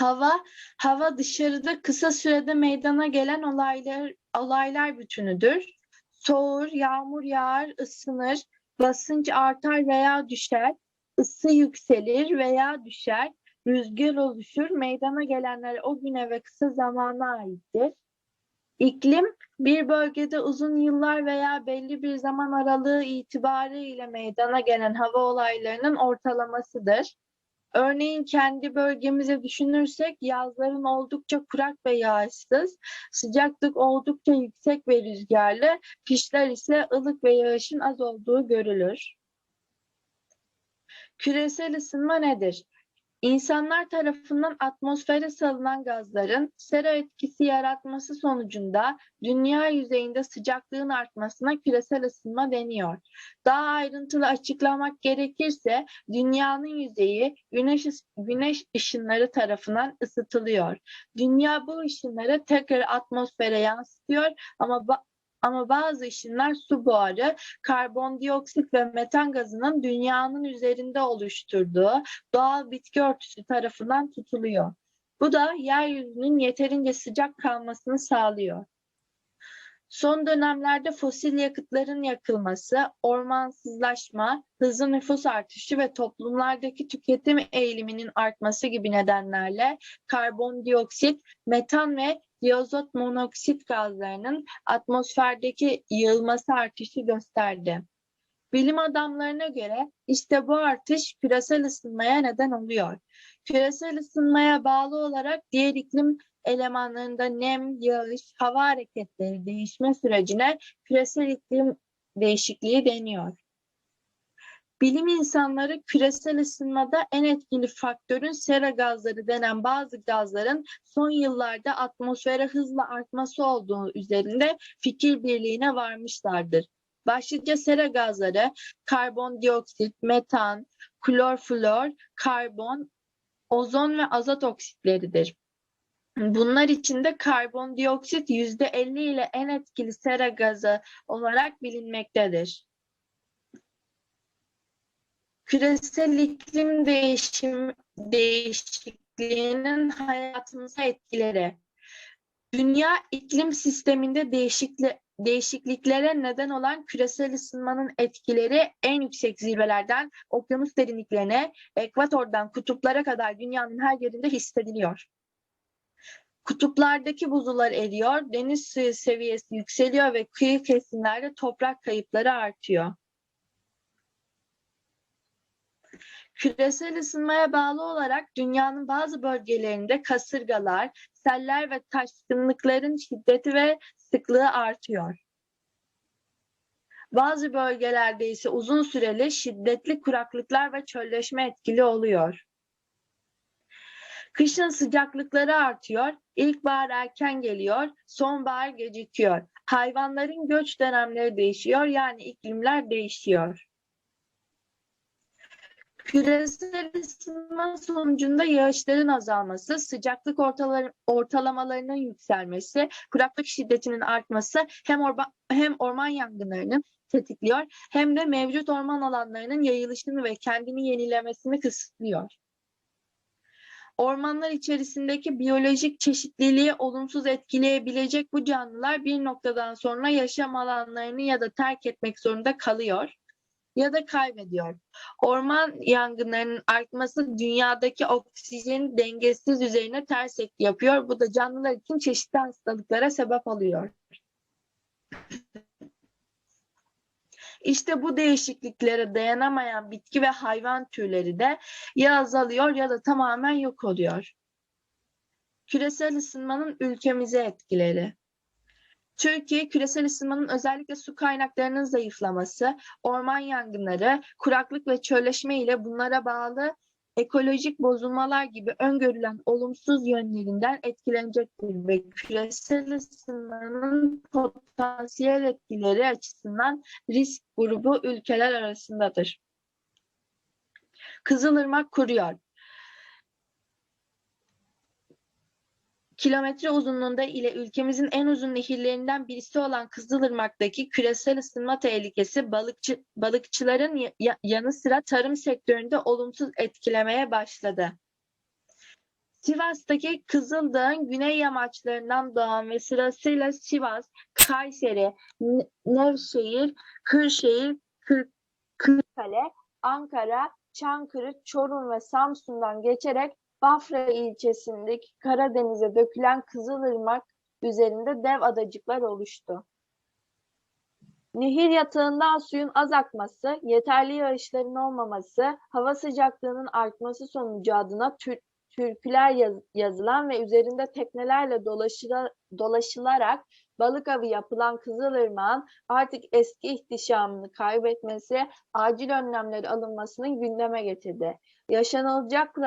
Hava, hava dışarıda kısa sürede meydana gelen olaylar, olaylar bütünüdür. Soğur, yağmur yağar, ısınır, basınç artar veya düşer, ısı yükselir veya düşer, rüzgar oluşur, meydana gelenler o güne ve kısa zamana aittir. İklim, bir bölgede uzun yıllar veya belli bir zaman aralığı itibariyle meydana gelen hava olaylarının ortalamasıdır. Örneğin kendi bölgemize düşünürsek yazların oldukça kurak ve yağışsız, sıcaklık oldukça yüksek ve rüzgarlı, kışlar ise ılık ve yağışın az olduğu görülür. Küresel ısınma nedir? İnsanlar tarafından atmosfere salınan gazların sera etkisi yaratması sonucunda dünya yüzeyinde sıcaklığın artmasına küresel ısınma deniyor. Daha ayrıntılı açıklamak gerekirse dünyanın yüzeyi güneş, güneş ışınları tarafından ısıtılıyor. Dünya bu ışınları tekrar atmosfere yansıtıyor ama ama bazı ışınlar su buharı, karbondioksit ve metan gazının dünyanın üzerinde oluşturduğu doğal bitki örtüsü tarafından tutuluyor. Bu da yeryüzünün yeterince sıcak kalmasını sağlıyor. Son dönemlerde fosil yakıtların yakılması, ormansızlaşma, hızlı nüfus artışı ve toplumlardaki tüketim eğiliminin artması gibi nedenlerle karbondioksit, metan ve diazot monoksit gazlarının atmosferdeki yığılması artışı gösterdi. Bilim adamlarına göre işte bu artış küresel ısınmaya neden oluyor. Küresel ısınmaya bağlı olarak diğer iklim elemanlarında nem, yağış, hava hareketleri değişme sürecine küresel iklim değişikliği deniyor. Bilim insanları küresel ısınmada en etkili faktörün sera gazları denen bazı gazların son yıllarda atmosfere hızla artması olduğu üzerinde fikir birliğine varmışlardır. Başlıca sera gazları karbondioksit, metan, klorflor, karbon, ozon ve azot oksitleridir. Bunlar içinde karbondioksit yüzde 50 ile en etkili sera gazı olarak bilinmektedir. Küresel iklim değişim, değişikliğinin hayatımıza etkileri. Dünya iklim sisteminde değişikli, değişikliklere neden olan küresel ısınmanın etkileri en yüksek zirvelerden okyanus derinliklerine, ekvatordan kutuplara kadar dünyanın her yerinde hissediliyor. Kutuplardaki buzullar eriyor, deniz suyu seviyesi yükseliyor ve kıyı kesimlerde toprak kayıpları artıyor. Küresel ısınmaya bağlı olarak dünyanın bazı bölgelerinde kasırgalar, seller ve taşkınlıkların şiddeti ve sıklığı artıyor. Bazı bölgelerde ise uzun süreli şiddetli kuraklıklar ve çölleşme etkili oluyor. Kışın sıcaklıkları artıyor, ilkbahar erken geliyor, sonbahar gecikiyor. Hayvanların göç dönemleri değişiyor, yani iklimler değişiyor. Küresel ısınma sonucunda yağışların azalması, sıcaklık ortalamalarının yükselmesi, kuraklık şiddetinin artması hem, orba, hem orman yangınlarını tetikliyor hem de mevcut orman alanlarının yayılışını ve kendini yenilemesini kısıtlıyor. Ormanlar içerisindeki biyolojik çeşitliliği olumsuz etkileyebilecek bu canlılar bir noktadan sonra yaşam alanlarını ya da terk etmek zorunda kalıyor ya da kaybediyor. Orman yangınlarının artması dünyadaki oksijen dengesiz üzerine ters etki yapıyor. Bu da canlılar için çeşitli hastalıklara sebep oluyor. İşte bu değişikliklere dayanamayan bitki ve hayvan türleri de ya azalıyor ya da tamamen yok oluyor. Küresel ısınmanın ülkemize etkileri. Türkiye küresel ısınmanın özellikle su kaynaklarının zayıflaması, orman yangınları, kuraklık ve çölleşme ile bunlara bağlı ekolojik bozulmalar gibi öngörülen olumsuz yönlerinden etkilenecektir ve küresel ısınmanın potansiyel etkileri açısından risk grubu ülkeler arasındadır. Kızılırmak kuruyor. Kilometre uzunluğunda ile ülkemizin en uzun nehirlerinden birisi olan Kızılırmak'taki küresel ısınma tehlikesi balıkçı, balıkçıların ya, yanı sıra tarım sektöründe olumsuz etkilemeye başladı. Sivas'taki Kızıldağ'ın güney yamaçlarından doğan ve sırasıyla Sivas, Kayseri, Ne- Nevşehir, Kırşehir, Kır, Kırıkkale, Ankara, Çankırı, Çorum ve Samsun'dan geçerek Bafra ilçesindeki Karadeniz'e dökülen Kızılırmak üzerinde dev adacıklar oluştu. Nehir yatağından suyun az akması, yeterli yağışların olmaması, hava sıcaklığının artması sonucu adına tür- türküler yaz- yazılan ve üzerinde teknelerle dolaşıla- dolaşılarak balık avı yapılan Kızılırmak'ın artık eski ihtişamını kaybetmesi, acil önlemler alınmasını gündeme getirdi. Yaşanılacak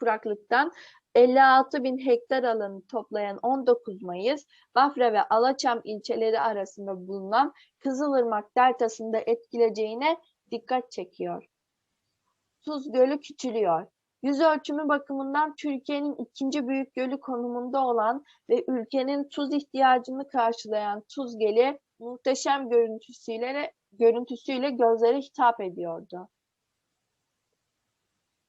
kuraklıktan 56 bin hektar alanı toplayan 19 Mayıs, Bafra ve Alaçam ilçeleri arasında bulunan Kızılırmak deltasında etkileyeceğine dikkat çekiyor. Tuz Gölü küçülüyor. Yüz ölçümü bakımından Türkiye'nin ikinci büyük gölü konumunda olan ve ülkenin tuz ihtiyacını karşılayan Tuz Gölü muhteşem görüntüsüyle görüntüsüyle gözlere hitap ediyordu.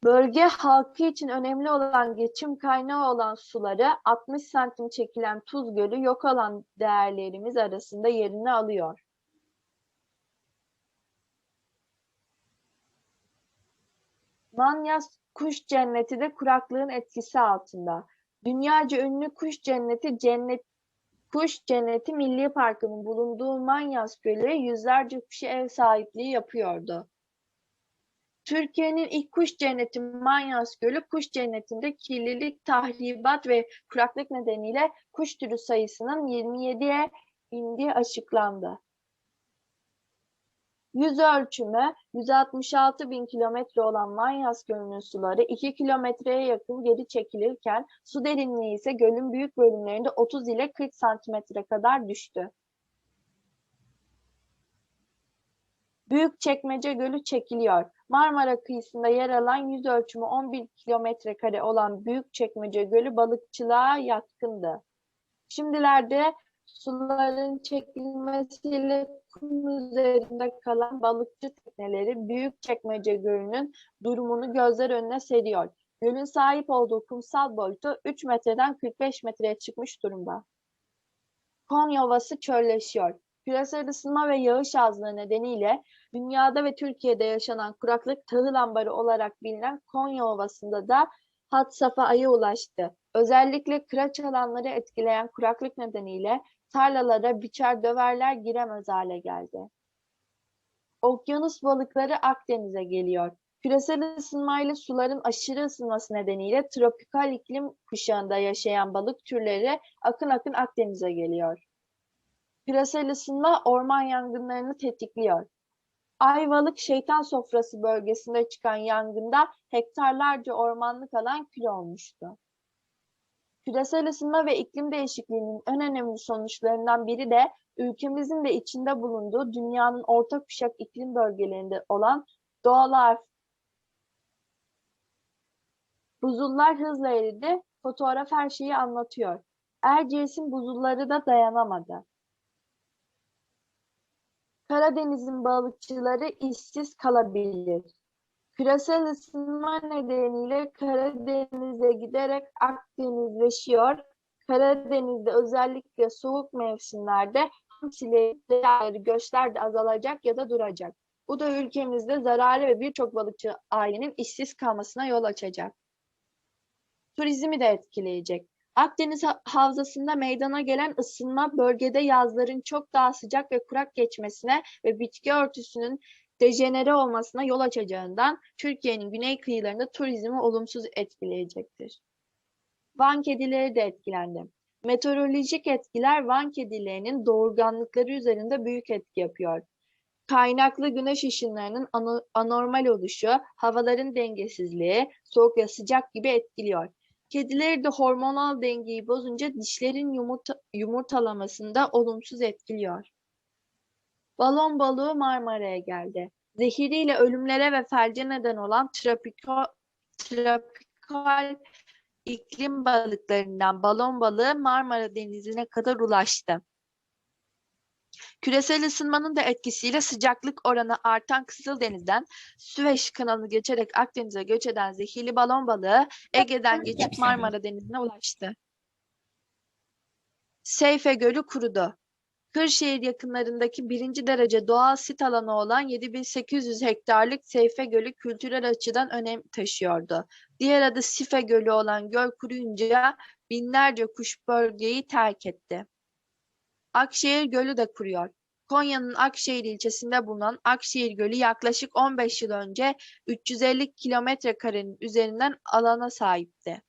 Bölge halkı için önemli olan geçim kaynağı olan suları 60 santim çekilen Tuz Gölü yok olan değerlerimiz arasında yerini alıyor. Manyas kuş cenneti de kuraklığın etkisi altında. Dünyaca ünlü kuş cenneti cennet Kuş Cenneti Milli Parkı'nın bulunduğu Manyas Gölü yüzlerce kuşa ev sahipliği yapıyordu. Türkiye'nin ilk kuş cenneti Manyas Gölü, kuş cennetinde kirlilik, tahribat ve kuraklık nedeniyle kuş türü sayısının 27'ye indiği açıklandı. Yüz ölçümü 166 bin kilometre olan Manyas Gölü'nün suları 2 kilometreye yakın geri çekilirken su derinliği ise gölün büyük bölümlerinde 30 ile 40 santimetre kadar düştü. Büyükçekmece Gölü çekiliyor. Marmara kıyısında yer alan yüz ölçümü 11 kilometre kare olan Büyükçekmece Gölü balıkçılığa yatkındı. Şimdilerde suların çekilmesiyle kum üzerinde kalan balıkçı tekneleri Büyükçekmece Gölü'nün durumunu gözler önüne seriyor. Gölün sahip olduğu kumsal boyutu 3 metreden 45 metreye çıkmış durumda. Konya Ovası çölleşiyor. Küresel ısınma ve yağış azlığı nedeniyle dünyada ve Türkiye'de yaşanan kuraklık tahıl ambarı olarak bilinen Konya Ovası'nda da had safhaya ulaştı. Özellikle kıraç alanları etkileyen kuraklık nedeniyle tarlalara biçer döverler giremez hale geldi. Okyanus balıkları Akdeniz'e geliyor. Küresel ısınmayla suların aşırı ısınması nedeniyle tropikal iklim kuşağında yaşayan balık türleri akın akın Akdeniz'e geliyor. Isınma orman yangınlarını tetikliyor. Ayvalık Şeytan Sofrası bölgesinde çıkan yangında hektarlarca ormanlık alan kül olmuştu. Küresel ısınma ve iklim değişikliğinin en önemli sonuçlarından biri de ülkemizin de içinde bulunduğu dünyanın orta kuşak iklim bölgelerinde olan doğal Buzullar hızla eridi. Fotoğraf her şeyi anlatıyor. Erciyes'in buzulları da dayanamadı. Karadeniz'in balıkçıları işsiz kalabilir. Küresel ısınma nedeniyle Karadeniz'e giderek Akdenizleşiyor. Karadeniz'de özellikle soğuk mevsimlerde hamsileri göçler de azalacak ya da duracak. Bu da ülkemizde zararlı ve birçok balıkçı ailenin işsiz kalmasına yol açacak. Turizmi de etkileyecek. Akdeniz ha- havzasında meydana gelen ısınma bölgede yazların çok daha sıcak ve kurak geçmesine ve bitki örtüsünün dejenere olmasına yol açacağından Türkiye'nin güney kıyılarında turizmi olumsuz etkileyecektir. Van kedileri de etkilendi. Meteorolojik etkiler Van kedilerinin doğurganlıkları üzerinde büyük etki yapıyor. Kaynaklı güneş ışınlarının ano- anormal oluşu, havaların dengesizliği, soğuk ve sıcak gibi etkiliyor. Kedileri de hormonal dengeyi bozunca dişlerin yumurta, yumurtalamasında olumsuz etkiliyor. Balon balığı Marmara'ya geldi. Zehiriyle ölümlere ve felce neden olan tropiko, tropikal iklim balıklarından balon balığı Marmara Denizi'ne kadar ulaştı. Küresel ısınmanın da etkisiyle sıcaklık oranı artan Kızıldeniz'den Süveyş kanalını geçerek Akdeniz'e göç eden zehirli balon balığı Ege'den geçip Marmara Denizi'ne ulaştı. Seyfe Gölü kurudu. Kırşehir yakınlarındaki birinci derece doğal sit alanı olan 7800 hektarlık Seyfe Gölü kültürel açıdan önem taşıyordu. Diğer adı Sife Gölü olan göl kuruyunca binlerce kuş bölgeyi terk etti. Akşehir Gölü de kuruyor. Konya'nın Akşehir ilçesinde bulunan Akşehir Gölü yaklaşık 15 yıl önce 350 kilometre karenin üzerinden alana sahipti.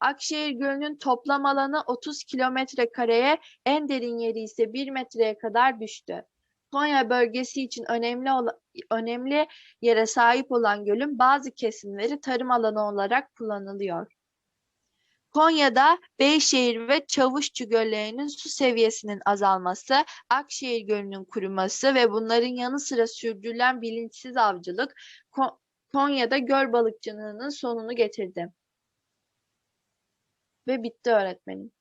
Akşehir Gölü'nün toplam alanı 30 kilometre kareye, en derin yeri ise 1 metreye kadar düştü. Konya bölgesi için önemli önemli yere sahip olan gölün bazı kesimleri tarım alanı olarak kullanılıyor. Konya'da Beyşehir ve Çavuşçu göllerinin su seviyesinin azalması, Akşehir Gölü'nün kuruması ve bunların yanı sıra sürdürülen bilinçsiz avcılık Ko- Konya'da göl balıkçılığının sonunu getirdi. Ve bitti öğretmenim.